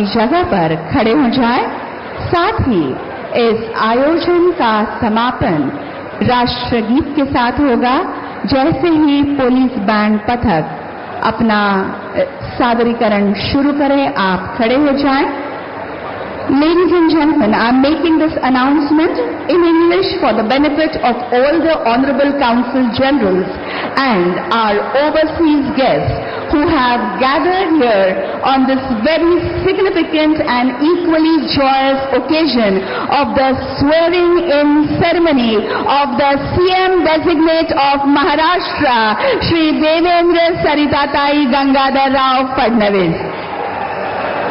जगह पर खड़े हो जाए। साथ ही इस आयोजन का समापन राष्ट्रगीत के साथ होगा। जैसे ही पुलिस बैंड पथक अपना सादरीकरण शुरू करें, आप खड़े हो जाएँ। Ladies and gentlemen, I am making this announcement in English for the benefit of all the Honorable Council Generals and our overseas guests who have gathered here on this very significant and equally joyous occasion of the swearing-in ceremony of the CM designate of Maharashtra, Shri Devendra Saritatai Gangadhar Rao Fadnavis.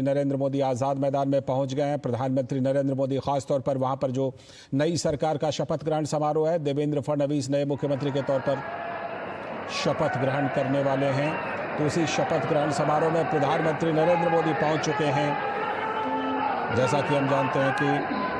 Shri Narendra Modi आज़ाद मैदान में पहुँच गए हैं। प्रधानमंत्री नरेंद्र मोदी खासतौर पर वहाँ पर जो नई सरकार का शपथ ग्रहण समारोह है, देवेंद्र फडणवीस नए मुख्यमंत्री के तौर पर शपथ ग्रहण करने वाले हैं। तो उसी शपथ ग्रहण समारोह में प्रधानमंत्री नरेंद्र मोदी पहुँच चुके हैं। जैसा कि हम जानते हैं कि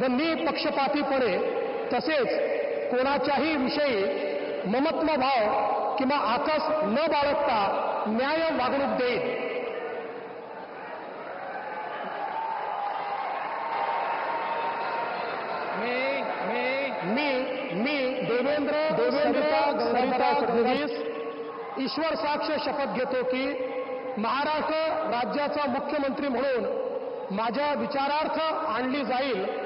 व निपक्षपातीपणे तसेच कोणाच्याही विषयी ममत्व भाव किंवा आकस न बाळगता न्याय वागणूक देईन. मी मी. देवेंद्र देवेंद्र फडणवीस. ईश्वर साक्ष शपथ घेतो की महाराष्ट्र राज्याचा मुख्यमंत्री म्हणून माझ्या विचारार्थ आणली जाईल.